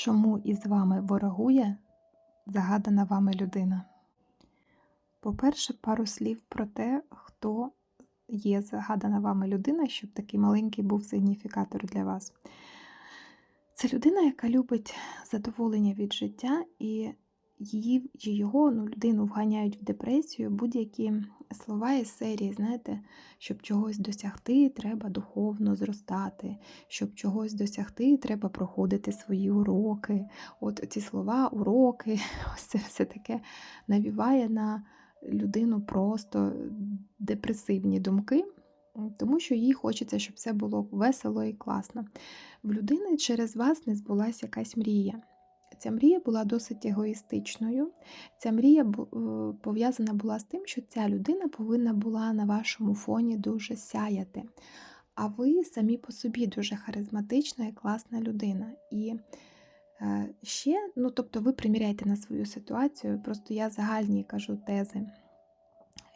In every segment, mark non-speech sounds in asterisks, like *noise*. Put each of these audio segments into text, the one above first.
Чому із вами ворогує загадана вами людина? По-перше, пару слів про те, хто є загадана вами людина, щоб такий маленький був сигніфікатор для вас. Це людина, яка любить задоволення від життя, і її чи його ну, людину вганяють в депресію будь-які слова із серії, знаєте, щоб чогось досягти, треба духовно зростати, щоб чогось досягти, треба проходити свої уроки. От ці слова, уроки, *laughs* ось це все таке навіває на людину просто депресивні думки, тому що їй хочеться, щоб все було весело і класно. В людини через вас не збулася якась мрія. Ця мрія була досить егоїстичною. Ця мрія е, пов'язана була з тим, що ця людина повинна була на вашому фоні дуже сяяти. А ви самі по собі дуже харизматична і класна людина. І е, ще, ну тобто, ви приміряєте на свою ситуацію, просто я загальні кажу тези,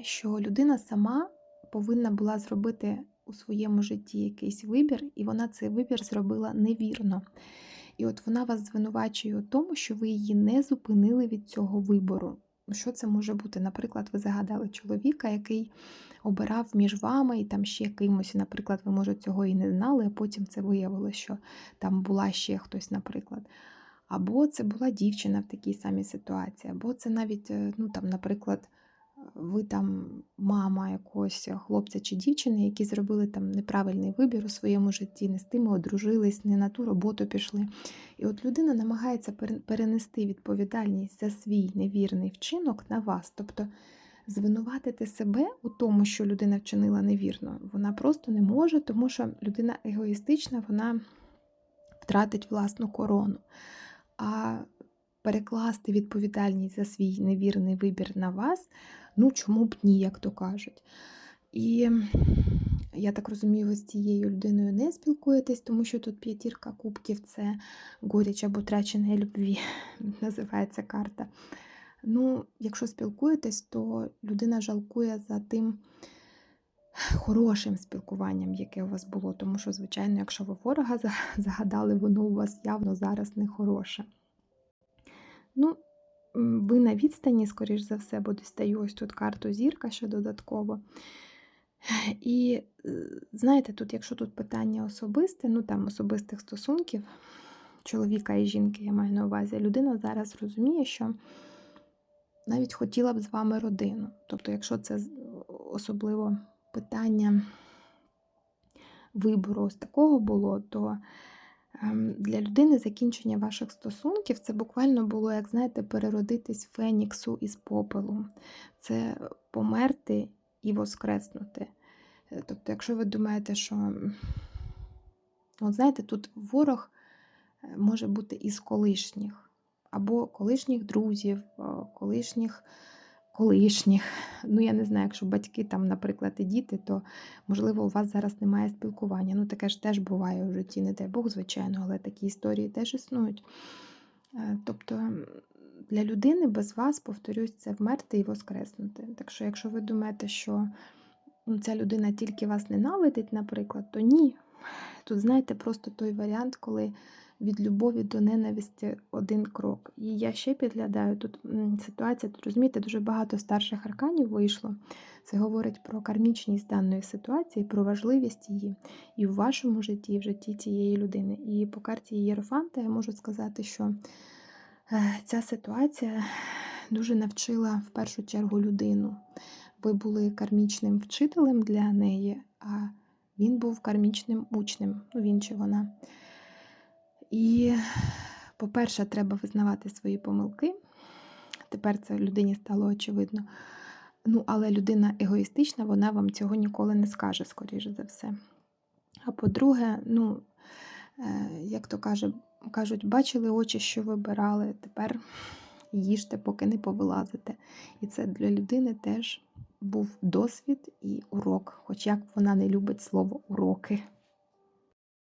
що людина сама повинна була зробити у своєму житті якийсь вибір, і вона цей вибір зробила невірно. І от вона вас звинувачує у тому, що ви її не зупинили від цього вибору. Що це може бути? Наприклад, ви загадали чоловіка, який обирав між вами і там ще кимось, наприклад, ви, може, цього і не знали, а потім це виявилося, що там була ще хтось, наприклад. Або це була дівчина в такій самій ситуації, або це навіть, е, ну там, наприклад, ви там мама якогось хлопця чи дівчини, які зробили там неправильний вибір у своєму житті, не з тими одружились, не на ту роботу пішли. І от людина намагається перенести відповідальність за свій невірний вчинок на вас. Тобто звинуватити себе у тому, що людина вчинила невірно, вона просто не може, тому що людина егоїстична, вона втратить власну корону. А перекласти відповідальність за свій невірний вибір на вас, ну чому б ні, як то кажуть. І я так розумію, ви з цією людиною не спілкуєтесь, тому що тут п'ятірка кубків це горіч або трачення любві, *laughs* називається карта. Ну, якщо спілкуєтесь, то людина жалкує за тим хорошим спілкуванням, яке у вас було. Тому що, звичайно, якщо ви ворога *laughs* загадали, воно у вас явно зараз не хороше. Ну, ви на відстані, скоріш за все, бо дістаю ось тут карту зірка ще додатково. І е, знаєте, тут, якщо тут питання особисте, ну там особистих стосунків чоловіка і жінки, я маю на увазі, людина зараз розуміє, що навіть хотіла б з вами родину. Тобто, якщо це особливо питання вибору ось такого було, то для людини закінчення ваших стосунків це буквально було, як знаєте, переродитись феніксу із попелу. Це померти і воскреснути. Е, Тобто, якщо ви думаєте, що от знаєте, тут ворог е, може бути із колишніх, або колишніх друзів, колишніх колишніх. Ну, я не знаю, якщо батьки там, наприклад, і діти, то можливо у вас зараз немає спілкування. Ну, таке ж теж буває у житті, не дай Бог, звичайно, але такі історії теж існують. Е, Тобто для людини без вас, повторюсь, це вмерти і воскреснути. Так що, якщо ви думаєте, що ця людина тільки вас ненавидить, наприклад, то ні. Тут, знаєте, просто той варіант, коли від любові до ненависті один крок. І я ще підглядаю тут ситуація, тут розумієте, дуже багато старших арканів вийшло. Це говорить про кармічність даної ситуації, про важливість її і в вашому житті, і в житті цієї людини. І по карті Єрофанта я можу сказати, що е, ця ситуація дуже навчила в першу чергу людину. Ви були кармічним вчителем для неї, а він був кармічним учнем, ну він чи вона. І, по-перше, треба визнавати свої помилки. Тепер це людині стало очевидно. Ну, але людина егоїстична, вона вам цього ніколи не скаже, скоріше за все. А по-друге, ну, е, як то каже, кажуть, бачили очі, що вибирали, тепер їжте, поки не повилазите. І це для людини теж був досвід і урок, хоч як вона не любить слово уроки.